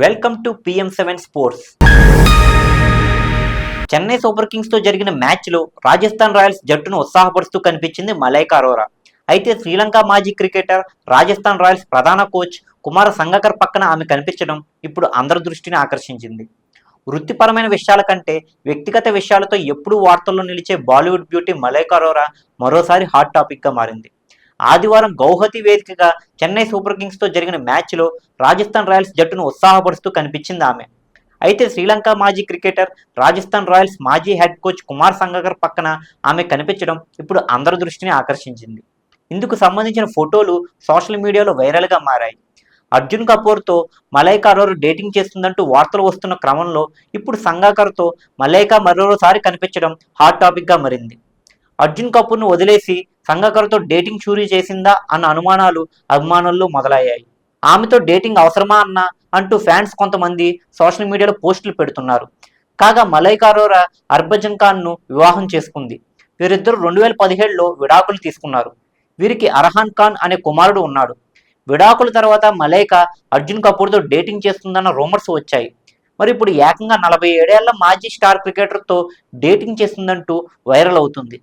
Welcome to PM seven sports. Chennai super కింగ్స్తో జరిగిన మ్యాచ్లో Rajasthan Royals జట్టును ఉత్సాహపరుస్తూ కనిపించింది మలైకా అరోరా. అయితే శ్రీలంక మాజీ క్రికెటర్ రాజస్థాన్ రాయల్స్ ప్రధాన కోచ్ కుమార సంగకర్ పక్కన ఆమె కనిపించడం ఇప్పుడు అందరి దృష్టిని ఆకర్షించింది. వృత్తిపరమైన విషయాల కంటే వ్యక్తిగత విషయాలతో ఎప్పుడూ వార్తల్లో నిలిచే బాలీవుడ్ బ్యూటీ మలైకా అరోరా మరోసారి హాట్ టాపిక్గా మారింది. ఆదివారం గౌహతి వేదికగా చెన్నై సూపర్ కింగ్స్తో జరిగిన మ్యాచ్లో రాజస్థాన్ రాయల్స్ జట్టును ఉత్సాహపరుస్తూ కనిపించింది ఆమె. అయితే శ్రీలంక మాజీ క్రికెటర్ రాజస్థాన్ రాయల్స్ మాజీ హెడ్ కోచ్ కుమార్ సంగకర్ పక్కన ఆమె కనిపించడం ఇప్పుడు అందరి దృష్టిని ఆకర్షించింది. ఇందుకు సంబంధించిన ఫోటోలు సోషల్ మీడియాలో వైరల్గా మారాయి. అర్జున్ కపూర్తో మలైకా అరోరు డేటింగ్ చేస్తుందంటూ వార్తలు వస్తున్న క్రమంలో ఇప్పుడు సంగాకర్తో మలైకా మరోసారి కనిపించడం హాట్ టాపిక్గా మారింది. అర్జున్ కపూర్ను వదిలేసి సంగకర్తో డేటింగ్ చూరీ చేసిందా అన్న అనుమానాలు అభిమానుల్లో మొదలయ్యాయి. ఆమెతో డేటింగ్ అవసరమా అన్న అంటూ ఫ్యాన్స్ కొంతమంది సోషల్ మీడియాలో పోస్టులు పెడుతున్నారు. కాగా మలైకా అరోరా హర్భజన్ ఖాన్ను వివాహం చేసుకుంది. వీరిద్దరు రెండు వేల పదిహేడులో విడాకులు తీసుకున్నారు. వీరికి అర్హాన్ ఖాన్ అనే కుమారుడు ఉన్నాడు. విడాకుల తర్వాత మలైకా అర్జున్ కపూర్తో డేటింగ్ చేస్తుందన్న రూమర్స్ వచ్చాయి. మరి ఇప్పుడు ఏకంగా నలభై ఏడేళ్ళ మాజీ స్టార్ క్రికెటర్తో డేటింగ్ చేస్తుందంటూ వైరల్ అవుతుంది.